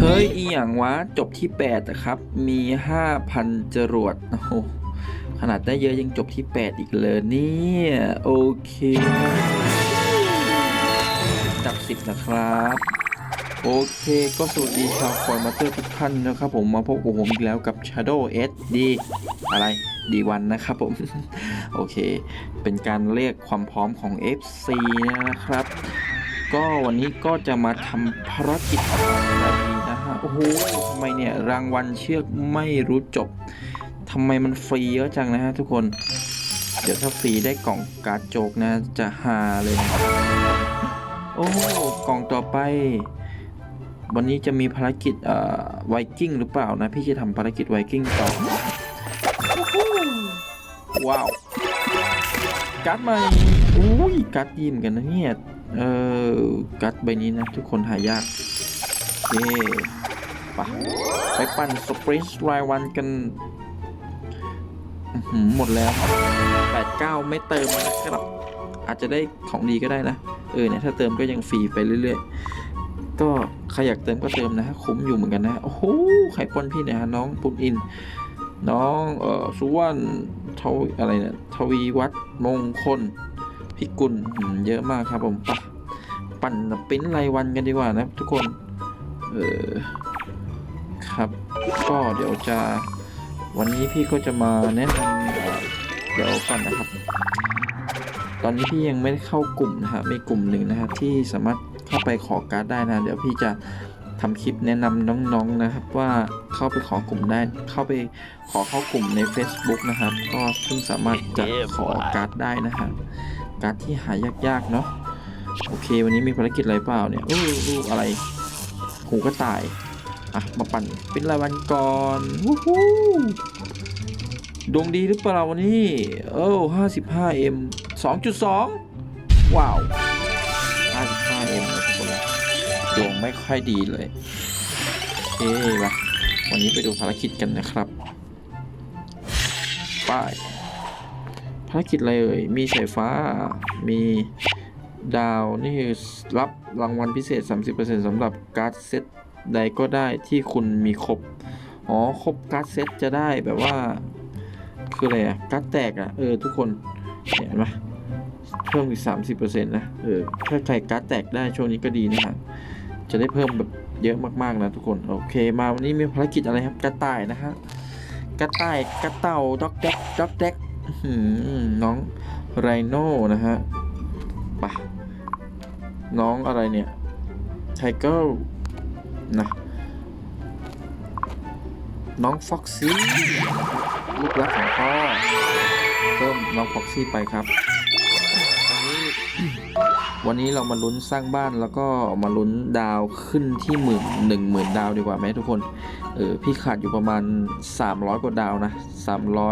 เฮ้ย อีหยังวะ จบที่8นะครับ มี 5,000 จรวดโอ้โหขนาดได้เยอะยังจบที่ 8 อีกเลยเนี่ย โอเคดับ 10 นะครับ โอเค ก็สวัสดีชาวคอยมาเตอร์ทุกท่านนะครับผมมาพบกับผมอีกแล้วกับ Shadow SD อะไร D1 นะครับผม โอเค เป็นการเรียกความพร้อมของ FC นะครับ ก็วันนี้ก็จะมาทำภารกิจอะไรนะฮะ โอ้โหทำไมเนี่ย รางวัลเชือกไม่รู้จบทำไมมันฟรีเยอะจังนะฮะทุกคน เดี๋ยวถ้าฟรีได้กล่องการ์ดโจกนะ จะฮาเลยนะโอ้โหกล่องต่อไป วันนี้จะมีภารกิจเอ่อไวกิ้งหรือเปล่านะ พี่จะทำภารกิจไวกิ้งต่อว้าว การ์ดใหม่อุ้ยการ์ดดีเหมกันนะเนี่ย เออการ์ดใบนี้นะ ทุกคนหายากเย่ปะไปปั่นสปรินต์รายวันกันหือหมดแล้วแปดเก้าไม่เติมนะครับ อาจจะได้ของดีก็ได้นะ เออเนี่ยถ้าเติมก็ยังฟรีไปเรื่อยๆ ก็ใครอยากเติมก็เติมนะคุ้มอยู่เหมือนกันนะ โอ้โหใครปนพี่เนี่ยฮะน้องปุนอิน น้องเอ่อสุวรรณทวอะไรเนี่ยทวีวัฒมงคล พิกุลเยอะมากครับผมปะปั่นปิ้นรายวันกันดีกว่านะทุกคน เออครับก็เดี๋ยวจะวันนี้พี่ก็จะมาแนะนำเดี๋ยวก่อนนะครับ ตอนนี้พี่ยังไม่ได้เข้ากลุ่มนะฮะมีกลุ่มหนึ่งนะครับที่สามารถเข้าไปขอการ์ดได้นะ เดี๋ยวพี่จะทำคลิปแนะนำน้องๆนะครับว่าเข้าไปขอกลุ่มได้เข้าไปขอเข้ากลุ่มใน Facebook นะครับ ก็เพิ่งสามารถจะขอการ์ดได้นะฮะ การ์ดที่หายากๆเนาะโอเค วันนี้มีภารกิจอะไรเปล่าเนี่ยอู้อูอะไรหูก็ตายอะมาปั่นเป็นรายวันก่อนวู้ฮู้ดวงดีหรือเปล่าวันนี้โอ้55 m 2.2ว้าว55 m นะทุกคนดวงไม่ค่อยดีเลยโอเคละวันนี้ไปดูภารกิจกันนะครับ ไป้าย ภารกิจอะไรเอ่ย มีสายฟ้า มีดาว นี่คือรับรางวัลพิเศษ 30%สำหรับการ์ดเซตใดก็ได้ที่คุณมีครบ อ๋อ ครบการ์ดเซตจะได้แบบว่า คืออะไรอะการ์ดแตกอะเออ ทุกคนเห็นไหมเพิ่มอีก 30%นะ เออ ถ้าใครการ์ดแตกได้ช่วงนี้ก็ดีนะฮะ จะได้เพิ่มแบบเยอะมากๆนะทุกคน โอเค มาวันนี้มีภารกิจอะไรครับ กระต่ายนะฮะ กระต่าย กระเต่าด็อกแดกด็อกแดก น้องไรโน่นะฮะปะน้องอะไรเนี่ยไทเกอร์นะ น้องฟ็อกซี่ลูกรักของพ่อเพิ่มน้องฟ็อกซี่ไปครับ วันนี้เรามาลุ้นสร้างบ้านแล้วก็มาลุ้นดาวขึ้นที่หมื่นหนึ่งหมื่นดาวดีกว่าไหมทุกคนเออพี่ขาดอยู่ประมาณ 300 กว่าดาวนะ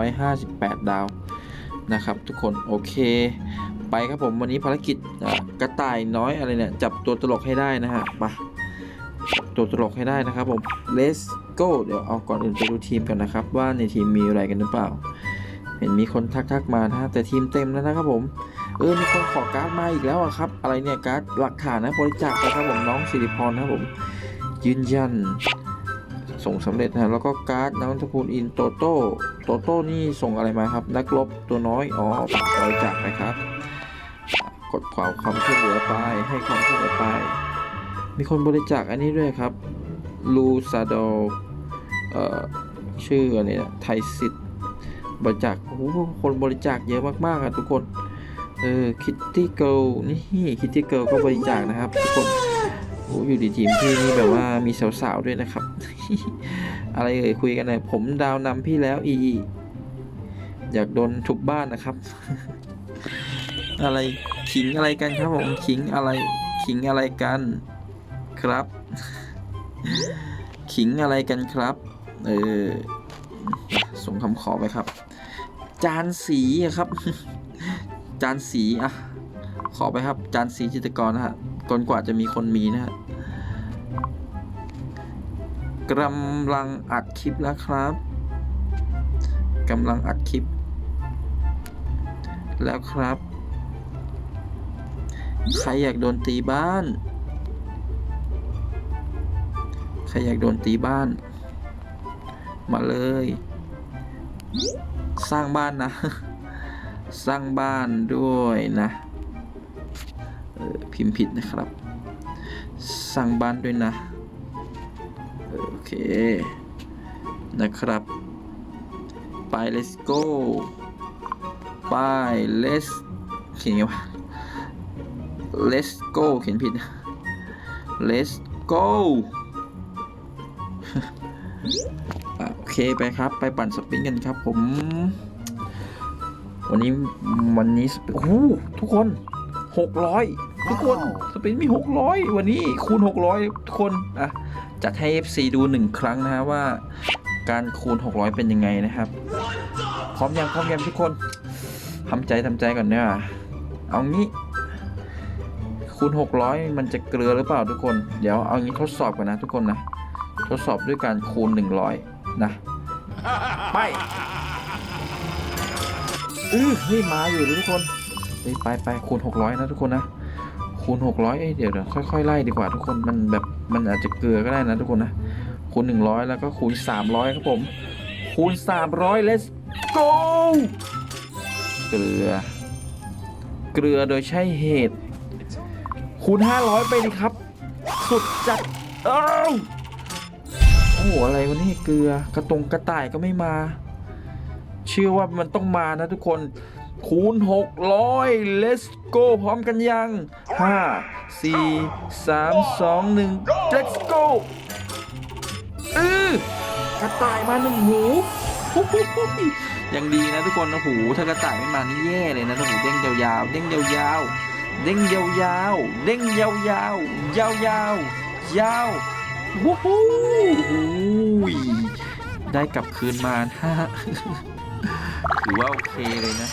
358 ดาวนะครับทุกคนโอเค ไปครับผมวันนี้ภารกิจกระต่ายน้อยอะไรเนี่ยจับตัวตลกให้ได้นะฮะไปจับตัวตลกให้ได้นะครับผม let's go เดี๋ยวเอาก่อนอื่นไปดูทีมกันนะครับ ว่าในทีมมีอะไรกันหรือเปล่า เห็นมีคนทักๆมานะฮะแต่ทีมเต็มแล้วนะครับผม เออมีคนขอการ์ดมาอีกแล้วอะครับ อะไรเนี่ยการ์ดหลักฐานนะบริจาคนะครับผมน้องสิริพรนะครับผม ยืนยัน ส่งสำเร็จนะแล้วก็การ์ดน้ำตระกูลอินโตโต้โตโต้นี่ส่งอะไรมาครับ นักรบตัวน้อยอ๋อบริจาคไปครับ กดความความช่วยเหลือไปให้ความช่วยเหลือไป มีคนบริจาคอันนี้ด้วยครับลูซาโดเอ่อชื่ออะไรเนี่ยไทซิตบริจาคโอ้โหคนบริจาคเยอะมากๆอะทุกคน เออคิตตี้เกิลนี่คิตตี้เกิลก็บริจาคนะครับทุกคนโอ้อยู่ดีทีมพี่นี่แบบว่ามีสาวๆด้วยนะครับ อะไรเอ่ยคุยกันหน่อยผมดาวนำพี่แล้วอี อยากโดนทุบบ้านนะครับ อะไรขิงอะไรกันครับผมขิงอะไรขิงอะไรกันครับ ขิงอะไรกันครับ เออส่งคำขอไปครับ จานสีครับ จานสีอะขอไปครับจานสีจิตกรนะฮะจนกว่าจะมีคนมีนะฮะกำลังอัดคลิปแล้วครับกำลังอัดคลิป แล้วครับ ใครอยากโดนตีบ้าน ใครอยากโดนตีบ้าน มาเลย สร้างบ้านนะ สร้างบ้านด้วยนะออพิมพ์ผิดนะครับ สร้างบ้านด้วยนะ โอเค นะครับ ไป let's go ไป let's เขียนไงวะ let's go เขียนผิด let's go โอเคไปครับ ไปปั่นสปริงกันครับผม วันนี้วันนี้สปริงโอ้โหทุกคนหกร้อยทุกคนสปริงมีหกร้อยวันนี้คูณหกร้อยทุกคนอะจัดให้ FC ดูหนึ่งครั้งนะฮะว่า การคูณ 600 เป็นยังไงนะครับ พร้อมยังพร้อมยังทุกคนทำใจทำใจก่อนเนี่ยเอางี้ คูณ 600 มันจะเกลือหรือเปล่าทุกคน เดี๋ยวเอางี้ทดสอบกันนะทุกคนนะ ทดสอบด้วยการคูณ 100 นะ ไป ออเฮ้ยมาอยู่เลยทุกคนไปไปคูณ600นะทุกคนนะคูณ600เอ้ยเดี๋ยวเดี๋ยวค่อยๆไล่ดีกว่าทุกคนมันแบบมันอาจจะเกลือก็ได้นะทุกคนนะคูณ100แล้วก็คูณ300ครับผม คูณ300 let's go เกลือ เกลือโดยใช่เหตุ คูณ500ไปดิครับ สุดจัดเอ้าโอ้โหอะไรวะนี่เกลือกระตรงกระต่ายก็ไม่มา เชื่อว่ามันต้องมานะทุกคนคูณ 600 let's go พร้อมกันยัง 5 4 3 2 1 let's go เออกระต่ายมาหนึ่งหูยังดีนะทุกคนนะหูถ้ากระต่ายไม่มานี่แย่เลยนะหูเด้งยาวๆเด้งยาวๆเด้งยาวๆเด้งยาวๆยาวยาวยาววู้ฮู้หูย ได้กลับคืนมานะถือว่าโอเคเลยนะ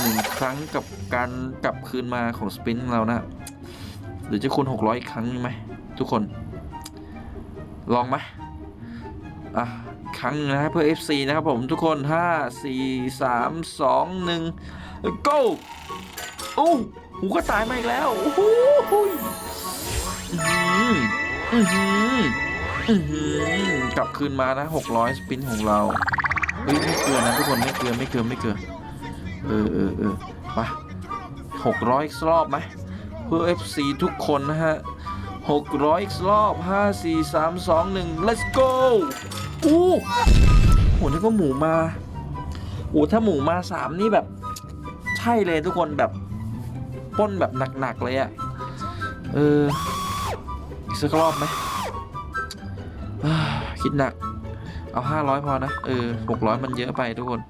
หนึ่งครั้งกับการกลับคืนมาของสปินเรานะหรือจะคูณ600อีกครั้งไหมทุกคน ลองไหมอะครั้งนะเพื่อ FC นะครับผมทุกคน 5 4 3 2 1 go โอ้หูก็ตายมาอีกแล้วโอ้โหอื้อหือ อื้อหือกลับคืนมานะ600สปินของเราเฮ้ยไม่เกลือนะทุกคนไม่เกลือไม่เกลือไม่เกลือเออเออเออไปหกร้อยรอบไหมเพื่อ FC ทุกคนนะฮะหกร้อยอีกรอบห้าสี่สามสองหนึ่ง let's go อู้โหนี่ก็หมูมาโอ้ถ้าหมูมาสามนี่แบบ ใช่เลยทุกคนแบบป้นแบบหนักๆเลยอะ่ะเอออีกสักรอบไหม คิดหนัก เอาห้าร้อยพอนะ เออหกร้อยมันเยอะไปทุกคน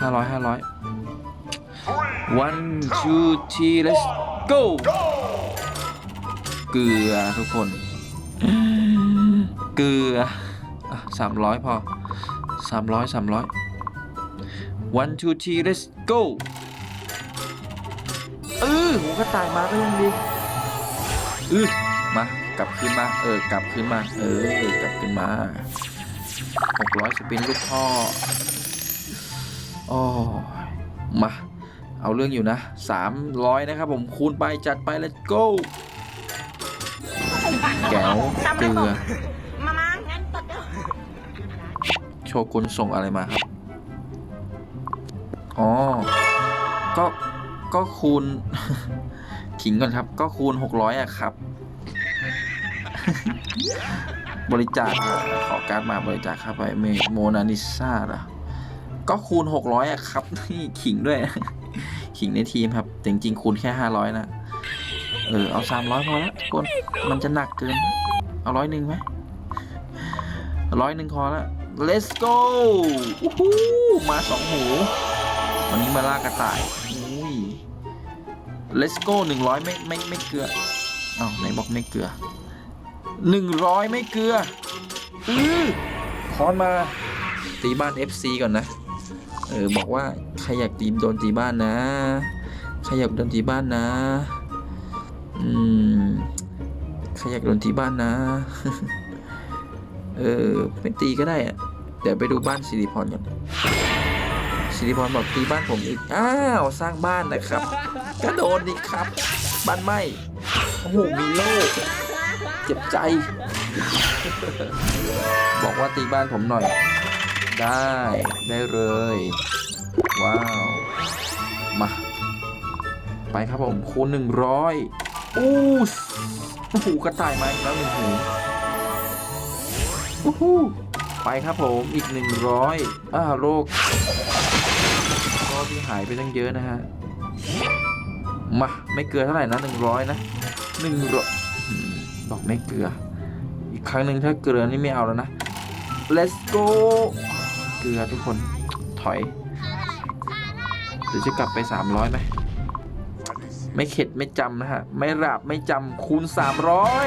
ห้าร้อยห้าร้อย one two three let's go เกลือทุกคน เกลือสามร้อยพอสามร้อยสามร้อย one two three let's go เออหูกระต่ายมาก็ยังดีอือ กลับคืนมาเออกลับคืนมา เออกลับคืนมาหกร้อยสปินลูกพ่อโอ้ยมา เอาเรื่องอยู่นะสามร้อยนะครับผมคูณไปจัดไป let's go แก้วเกลือมามางั้นตดโชกุนส่งอะไรมาครับ อ๋อ ก็ ก็คูณขิงก่อนครับ ก็คูณ600อะครับ บริจาคขอการดมาบริจาคครับไปเมโมนานิซ่าเหรอก็คูณ 600อะครับนี่ขิงด้วย ขิงในทีมครับแต่จริงๆคูณแค่ 500 นะ เออ เอา 300 พอแล้วทุกคนมันจะหนักเกิน เอาร้อยหนึ่งไหมร้อยหนึ่งพอแล้ว let's go มาสองหู วันนี้มาล่ากระต่ายอุ้ย let's go หนึ่งร้อยไม่ไม่ไม่เกลืออ้าวไหนบอกไม่เกลือ หนึ่งร้อยไม่เกลืออือคอนมาตีบ้าน FC ก่อนนะ เออ บอกว่า ใครอยากตีโดนตีบ้านนะ ใครอยากโดนตีบ้านนะ อืม ใครอยากโดนตีบ้านนะ เออ ไม่ตีก็ได้อะเดี๋ยวไปดูบ้านสิริพรกันสิริพรบอกตีบ้านผมอีก อ้าว สร้างบ้านนะครับ ก็โดนอีกครับ บ้านไหมโอ้โห มีโล่ เจ็บใจ บอกว่าตีบ้านผมหน่อย ได้ได้เลย ว้าว มา ไปครับผมคูณหนึ่งร้อยอู้สโอ้โหกระต่ายมาอีกแล้วหนึ่งหูอู้หูไปครับผมอีกหนึ่งร้อยอ้าโรคโรคที่หายไปตั้งเยอะนะฮะ มา ไม่เกลือเท่าไหร่นะหนึ่งร้อยนะหนึ่งร้อย บอกไม่เกลือ อีกครั้งหนึ่งถ้าเกลือนี่ไม่เอาแล้วนะ let's go เกลือทุกคนถอยหรือจะกลับไป 300ไหมไม่เข็ดไม่จำนะฮะ ไม่หลับไม่จำคูณ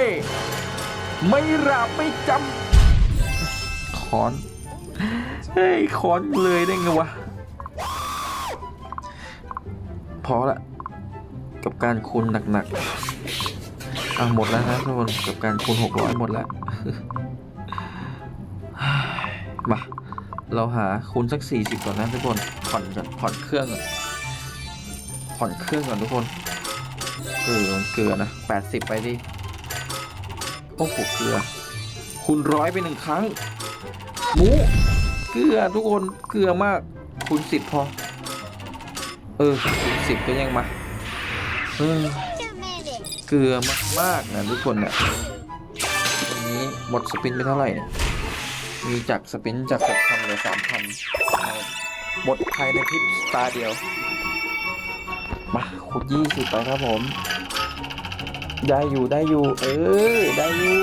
300 ไม่หลับไม่จำคอนเฮ้ยคอนเลยได้ไงวะ พอละ กับการคูณหนักๆ อะหมดแล้วนะทุกคนกับการคูณ600หมดแล้ว มา เราหาคูณสัก40ก่อนนะทุกคน ผ่อนก่อนผ่อนเครื่องก่อน ผ่อนเครื่องก่อนทุกคน เออมันเกลือนะ80ไปดิ โอ้โหเกลือ คูณร้อยไปหนึ่งครั้ง หมู เกลือทุกคน เกลือมาก คูณ10พอ เออคูณ10ก็ยังมา เออ เกลือมากๆนะทุกคนเนี่ยวันนี้หมดสปินไปเท่าไหร่เนี่ยมีจากสปินจากหกพันเหลือสามพันหมดภายในพริบตาเดียว มาขุดยี่สิบไปครับผม ได้อยู่ได้อยู่ เออ ได้อยู่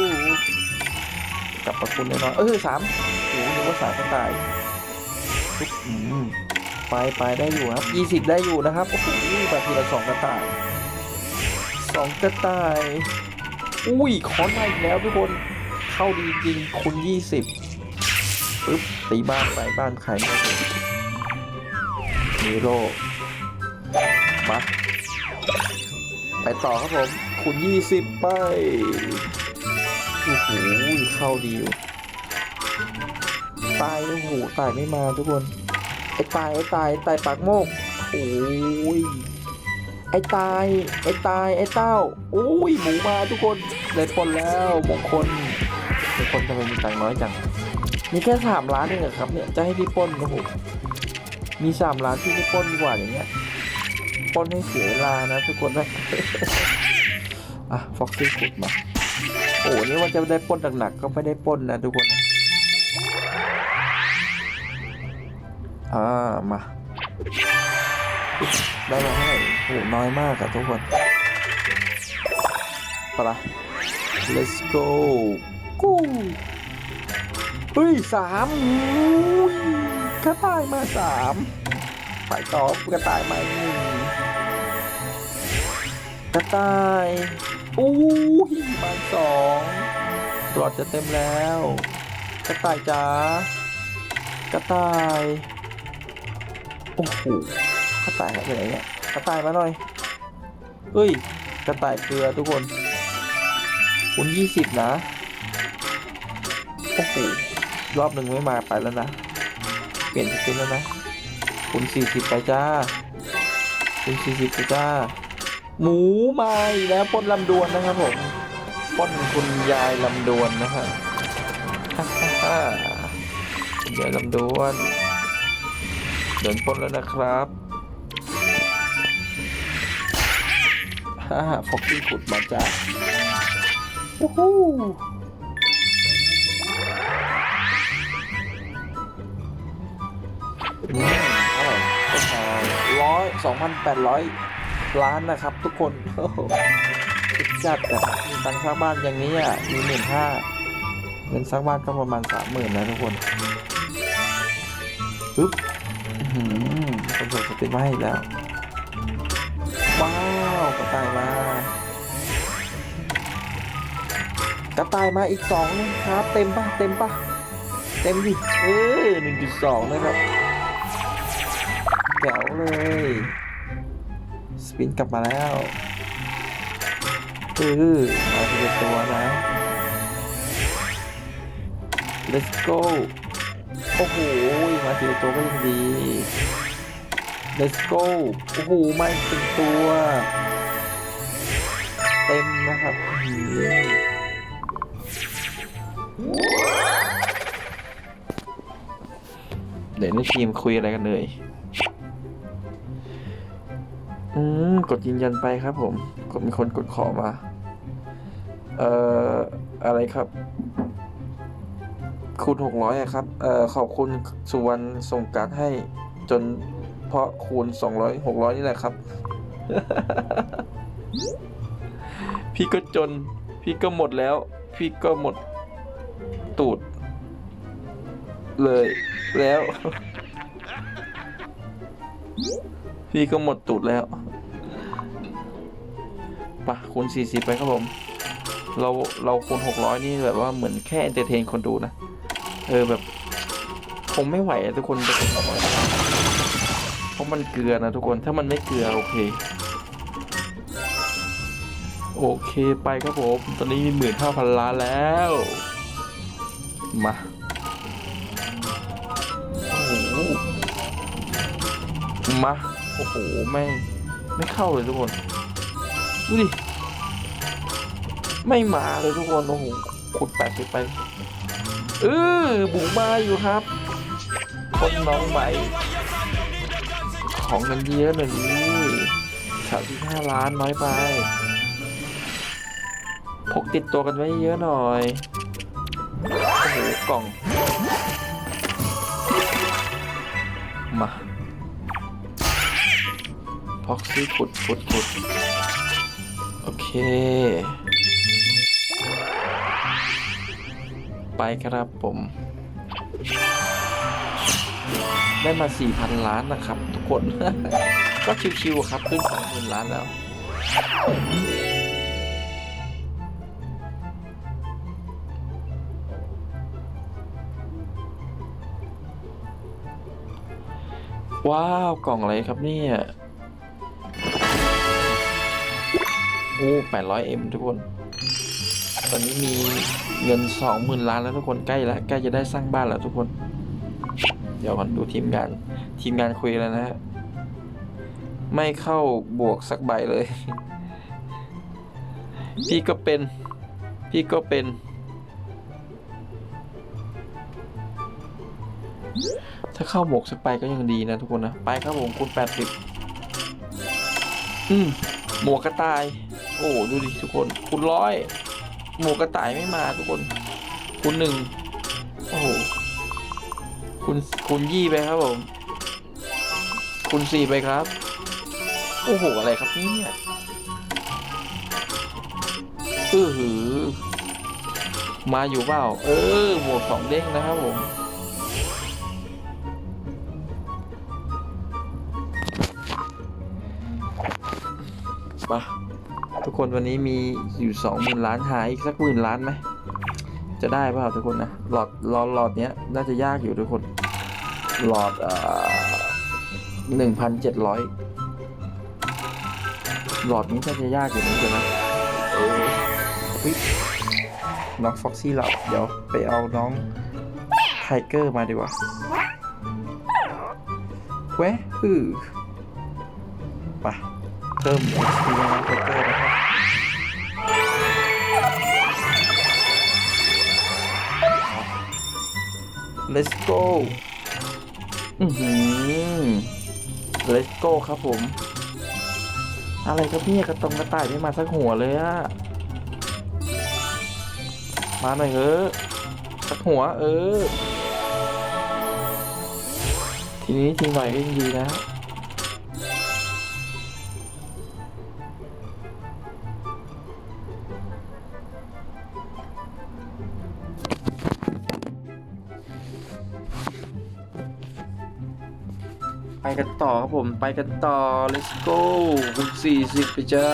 กลับประคุณน้อยๆเออสามโอ้โหนึกว่าสามก็ตายไปไปได้อยู่ครับยี่สิบได้อยู่นะครับโอ้โหแบบทีละสองกระต่าย สองกระต่าย อุ้ยคอมาอีกแล้วทุกคน เข้าดีจริงคุณยี่สิบปึ๊บตีบ้านไปบ้านใครไม่รู้มีโรมาไปต่อครับผมคุณยี่สิบไปโอ้โหเข้าดีอยู่ตายโอ้โหตายไม่มาทุกคนไอ้ตายไอ้ตายตายปากโมกโอ้ย ไอ้ตาย ไอ้ตาย ไอ้เต้าโอ้ยหมูมาทุกคนได้ปล้นแล้วมงคลมงคลทำไมมีตังน้อยจัง มีแค่สามล้านเองเหรอครับเนี่ย จะให้พี่ป้นโอ้โหมีสามล้านที่พี่ป้นดีกว่าอย่างเงี้ยป้นให้เสียเวลานะทุกคนนะอะฟ็อกซี่ขุดมา โอ้โหนี่ว่าจะได้ป้นหนักๆก็ไม่ได้ป้นนะทุกคนนะอ่ามา ได้มาเท่าไหร่โอ้โหน้อยมากอะทุกคนไปละ let's go กู้เฮ้ยสามกระต่ายมาสามไปต่อกระต่ายมาหนึ่งกระต่ายอุ้ยมาสองหลอดจะเต็มแล้ว กระต่ายจ๋ากระต่าย โอ้โห ต่ายหายไปไหนเนี่ยกระต่ายมาหน่อยเฮ้ย กระต่ายเกลือทุกคนคุณยี่สิบนะโอ้โหรอบหนึ่งไม่มาไปแล้วนะ เปลี่ยนสปินแล้วนะคุณสี่สิบไปจ้าคุณสี่สิบไปจ้า หมูมาอีกแล้วปล้นลำดวนนะครับผมปล้นคุณยายลำดวนนะครับฮ่าฮ่าฮ่าคุณยายลำดวนเดินปล้นแล้วนะครับ ฮ่าฟอกกี้ขุดมาจ้าโอ้โหอืมเท่าไหร่ก็พอร้อยสองพันแปดร้อยล้านนะครับทุกคนโอ้โหสุดจัดอะมีตังค์สร้างบ้านอย่างนี้อะมีหมื่นห้าเงินสร้างบ้านก็ประมาณสามหมื่นนะทุกคนปึ๊บอืมคนสดสปินมาให้อีกแล้วว้าว กระต่ายมากระต่ายมาอีกสองนะครับ เต็มปะเต็มปะเต็มดิเออหนึ่งจุดสองนะครับแจ๋วเลยสปินกลับมาแล้วเออมาทีละตัวนะ let's go โอ้โหมาทีละตัวก็ยังดี let's go โอ้โหมาอีกถึงตัว เดี๋ยวในทีมคุยอะไรกันเลย อืม กดยืนยันไปครับผม กดมีคนกดขอมา เอ่อ อะไรครับ คูณหกร้อยครับ เอ่อ ขอบคุณสุวรรณส่งการ์ดให้ จนเพราะคูณสองร้อยหกร้อยนี่แหละครับ พี่ก็จน พี่ก็หมดแล้ว พี่ก็หมด ตูด เลยแล้ว พี่ก็หมดตูดแล้วปะคูณสี่สิบไปครับผม เราเราคูณหกร้อยนี่แบบว่าเหมือนแค่เอนเตอร์เทนคนดูนะ เออแบบคงไม่ไหวทุกคนจะเป็นแบบเพราะมันเกลือนะทุกคนถ้ามันไม่เกลือโอเค โอเคไปครับผม ตอนนี้มีหมื่นห้าพันล้านแล้ว มาโอ้โหมา โอ้โห ไม่ ไม่เข้าเลยทุกคน ดูดิ ไม่มาเลยทุกคน โอ้โหขุดแปดสิบไป เออบุกมาอยู่ครับ คนน้องใหม่ ของเงินเยอะหน่อยนี่สามสิบห้าล้านน้อยไป พกติดตัวกันไว้เยอะหน่อย โอ้โห กล่อง มาพ็อกซี่ขุดขุดขุดโอเค ไปครับผม ได้มา 4,000 ล้านนะครับ ทุกคน ก็ชิวๆครับ ขึ้น20,000 ล้านแล้ว ว้าว กล่องอะไรครับเนี่ยโอ้800 M ทุกคน ตอนนี้มีเงิน20,000ล้านแล้วทุกคนใกล้แล้วใกล้จะได้สร้างบ้านแล้วทุกคน เดี๋ยวก่อนดูทีมงานทีมงานคุยแล้วนะฮะ ไม่เข้าบวกสักใบเลย พี่ก็เป็น พี่ก็เป็น ถ้าเข้าบวกสักใบก็ยังดีนะทุกคนนะ ไปครับผมคูณ80อืมหมวกกระต่าย โอ้ดูดิทุกคนคูณร้อยหมวกกระต่ายไม่มาทุกคนคูณหนึ่งโอ้โหคูณคูณยี่ไปครับผมคูณสี่ไปครับ โอ้โหอะไรครับนี่เนี่ยเออหือมาอยู่เปล่า เออหมวกสองเด้งนะครับผม กคนวันนี้มีอยู่สองหมื่นล้านหายอีกสักหมื่นล้านไหมจะได้เปล่าทุกคนนะหลอดหลอดหลอดเนี้ยน่าจะยากอยู่ทุกคนหลอดเอ่อหนึ่งพันเจ็ดร้อยหลอดนี้น่าจะยากอยู่เหมือนกันนะเออเฮ้ยน้องฟ็อกซี่หลับเดี๋ยวไปเอาน้องไทเกอร์มาดีกว่าแวะอือไป พิ่ม XP ให้น้องไทเกอร์นะครับ let's go อือหือ let's go ครับผม อะไรครับเนี่ยกระตงกระต่ายไม่มาสักหัวเลยอะมาหน่อยเถอะสักหัวเออ ทีนี้ทีหน่อยก็ยังดีนะ ต่อครับผมไปกันต่อ let's go คูณ40 ไปเจ้า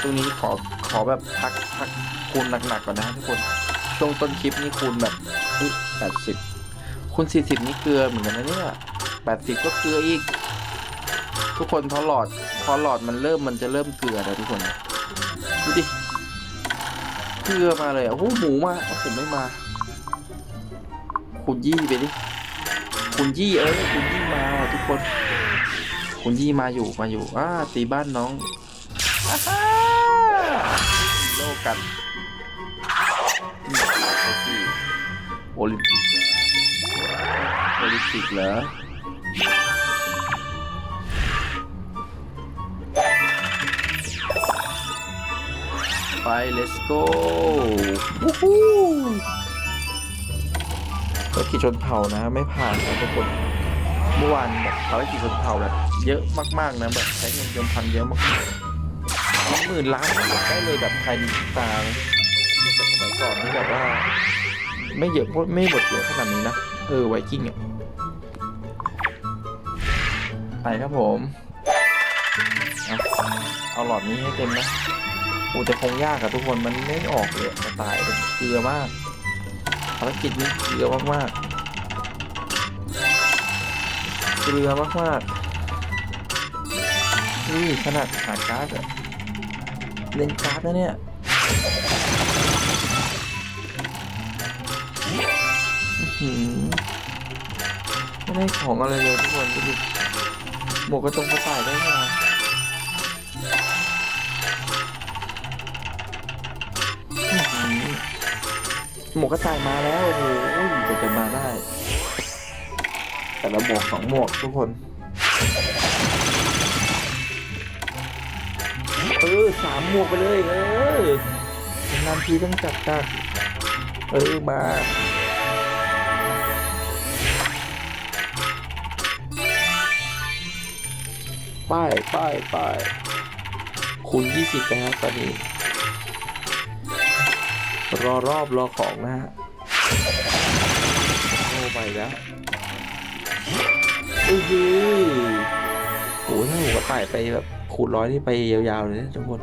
ตรงนี้ขอขอแบบพักพักคูณหนักๆก่อนนะทุกคน ช่วงต้นคลิปนี่คูณแบบแปดสิบคูณ40 นี่เกลือเหมือนกันนะเนี่ย80 ก็เกลืออีก ทุกคนพอหลอดพอหลอดมันเริ่มมันจะเริ่มเกลือแล้วทุกคนดูดิเกลือมาเลยอะโอ้โหหมูมาโอ้โหไม่มาคูณยี่ไปดิ คุณยี่เอ้ยคุณยี่ คน คุณยี่มาอยู่มาอยู่อ่าตีบ้านน้องอ่าฮ่าโลกันโอลิมปิกเหรอโอลิมปิกเหรอไป let's go วู้ฮู้ภารกิจชนเผ่านะ ไม่ผ่านนะทุกคน เมื่อวานแบบภารกิจชนเผ่าแบบเยอะมากๆนะแบบใช้เงินเดิมพันเยอะมากๆหมื่นล้านได้เลยแบบภายในพริบตาเลยเทียบบสมัยก่อนที่แบบว่า ไม่เยอะไม่หมดเยอะขนาดนี้นะเออไวกิ้งอะไปครับผมเอาเอาหลอดนี้ให้เต็มนะโอ้แต่คงยากอะทุกคนมันไม่ออกเลยจะตายเลยเกลือมากภารกิจนี้เกลือมากๆ เกลือมากๆนี่ขนาดหาการ์ดอะเล่นการ์ดนะเนี่ยหือไม่ได้ของอะไรเลยทุกคนดูดิหมวกกระจงกระต่ายได้ไงอื้อหือหมวกกระต่ายมาแล้วโอ้โหจะมาได้ แต่ละหมวกสองหมวกทุกคน เออสามหมวกไปเลย เออนานๆทีต้องจัดจัดเออ มาป้ายป้ายป้ายคูณยี่สิบนะครับตอนนี้ รอรอบรอของนะฮะ โอ้ไปแล้ว อือหือโอ้ยถ้าหมูกระต่ายไปแบบคูณร้อยนี่ไปยาวๆเลยนะทุกคน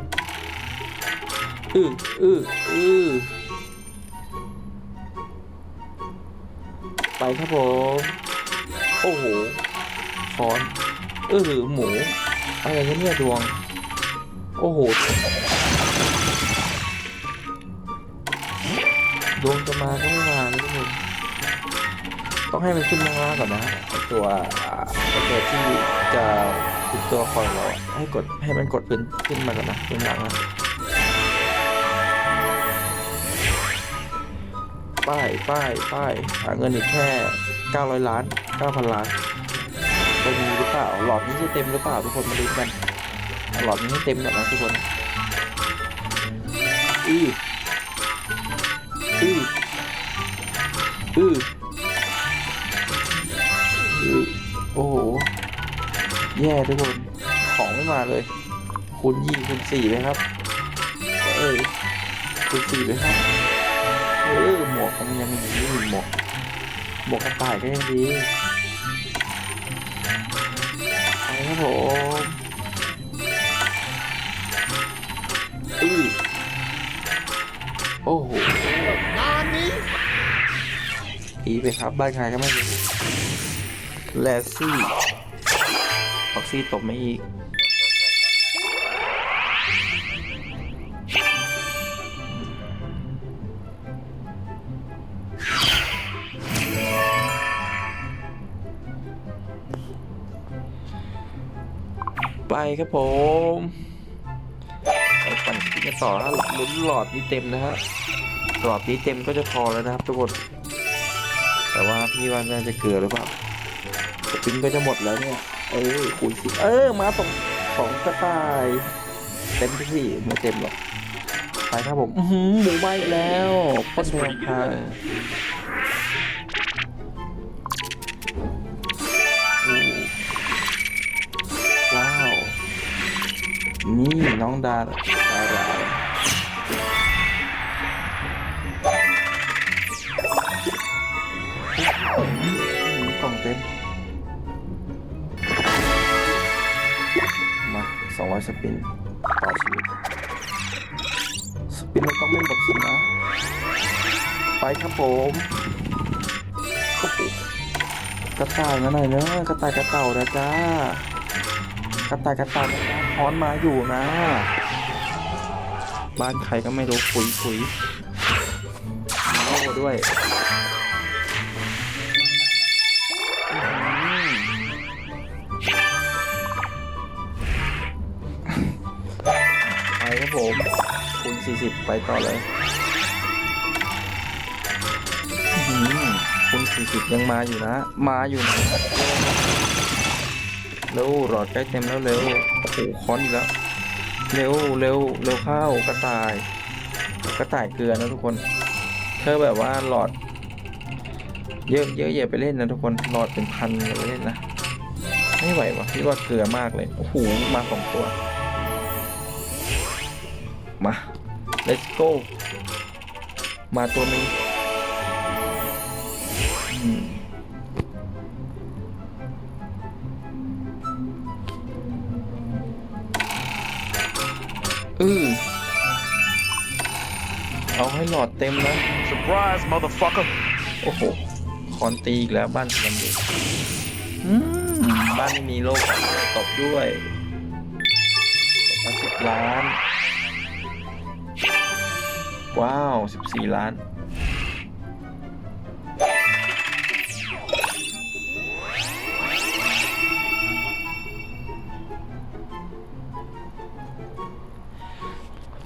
อืออืออือไปครับผมโอ้โหฟอนเออหือหมูอะไรกันเนี่ยดวง โอ้โห ดวงจะมาก็ไม่มาเลยทุกคน ต้องให้มันขึ้นมาล่างก่อนนะตัวอ่าตัวที่จะติดตัวคอยเราให้กดให้มันกดพื้นขึ้นมาก่อนนะพื้นหลังนะป้ายป้ายป้ายหาเงินอีกแค่ 900 ล้าน 9,000 ล้านจะมีหรือเปล่าหลอดนี้จะเต็มหรือเปล่าทุกคนมาดูกันหลอดนี้ให้เต็มก่อนนะทุกคนอืออืออือ แย่ทุกคน ของไม่มาเลย คูณยี่คูณสี่เลยครับ เออคูณสี่เลยครับ เออหมวกมันยังมีอยู่หมวกหมวกกระต่ายก็ยังดีไปครับผมอือโอ้โหงานนี้อีไปครับ บ้านใครก็ไม่รู้แลซี่ ซี่ตบไม่อีก ไปครับผมไปปั่นกันต่อถ้าลุ้นหลอดนี้เต็มนะฮะหลอดนี้เต็มก็จะพอแล้วนะครับทุกคนแต่ว่าพี่ว่าน่าจะเกลือหรือเปล่าสปินก็จะหมดแล้วเนี่ย เออคูณสิเออ มาตรงสองกระต่ายเต็มที่สี่ไม่เต็มหรอกไปครับผมอื้อหือหมูไหม้อีกแล้วป้อนแดงค่ะอู้ว้าว นี่น้องดาดารา 200 สปิน ต่อชีวิต สปินไม่ต้องเล่นแบบสินนะ ไปครับผมกระต่ายมาหน่อยเนอะกระต่ายกระเต่านะจ้ากระต่ายกระเต่านะจ้าพมาอยู่นะ บ้านใครก็ไม่รู้ปุ๋ยปุ๋ยโอ้ด้วย 40 ไปต่อเลยอื้อหือสี่สิบยังมาอยู่นะ มาอยู่นะเร็วหลอดใกล้เต็มแล้วเร็วโอ้โหค้อนอีกแล้ว เร็วเร็วเร็วเข้ากระต่าย กระต่ายเกลือนะทุกคน เธอแบบว่าหลอด เยอะเยอะอย่าไปเล่นนะทุกคนหลอดเป็นพันอย่าไปเล่นนะ ไม่ไหววะพี่ว่าเกลือมากเลย โอ้โหมาสองตัว let's go มาตัวหนึงอืมอือเอาให้หลอดเต็มนะ Surprise, motherfucker. โอ้โห คอนตีอีกแล้วบ้านลำดูอืมบ้านไม่มีโลกตบด้วยตบมาสิบล้าน ว้าวสิบสี่ล้าน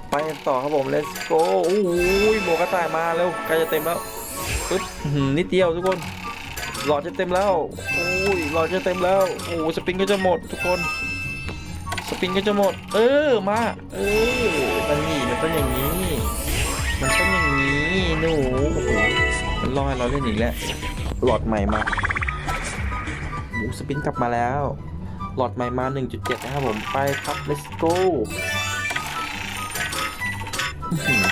ไปต่อครับผม let's go โอ้โหโบกระต่ายมาแล้วใกล้จะเต็มแล้วปึ๊บนิดเดียวทุกคน หลอดจะเต็มแล้ว โอ้ยหลอดจะเต็มแล้ว โอ้สปริงก็จะหมดทุกคนสปริงก็จะหมด เออ มา เออมันนี่มันต้องอย่างนี้มันต้องอย่างนี้ หนูโอ้โหมันรอให้เราเล่นอีกแล้ว หลอดใหม่มาโอ้สปริงกลับมาแล้ว หลอดใหม่มา 1.7 นะครับผม ไปครับ let's go อื้อหือ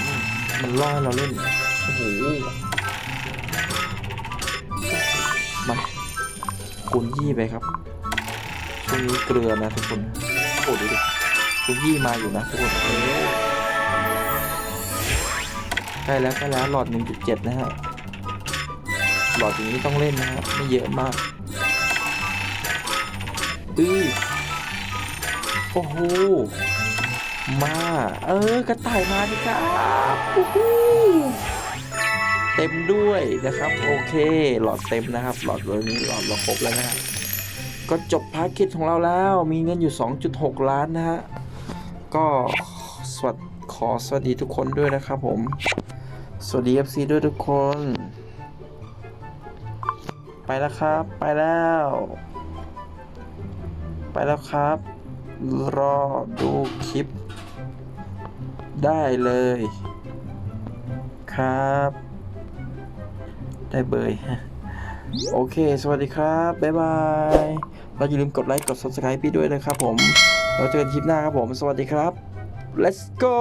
มันล่อให้เราเล่น โอ้โห มาคูณยี่ไปครับ ช่วงนี้เกลือนะทุกคน โอ้ดูดิคูณยี่มาอยู่นะทุกคนเออ ใกล้แล้วใกล้แล้วหลอด 1.7 นะฮะ หลอดอย่างนี้ต้องเล่นนะฮะ ไม่เยอะมากอื้อโอ้โห มา เออกระต่ายมาดิครับโอ้โหเต็มด้วยนะครับ โอเค หลอดเต็มนะครับ หลอดตัวนี้หลอดเราครบแล้วนะฮะก็จบภารกิจของเราแล้ว มีเงินอยู่ 2.6 ล้านนะฮะ ก็สวัสดีขอสวัสดีทุกคนด้วยนะครับผม สวัสดี FC ด้วยทุกคน ไปแล้วครับ ไปแล้ว ไปแล้วครับ รอดูคลิป ได้เลย ครับ ได้เบยโอเค สวัสดีครับ บ๊ายบาย เราอย่าลืมกดไลค์ กด subscribe พี่ด้วยนะครับผม เราเจอกันคลิปหน้าครับผม สวัสดีครับ let's go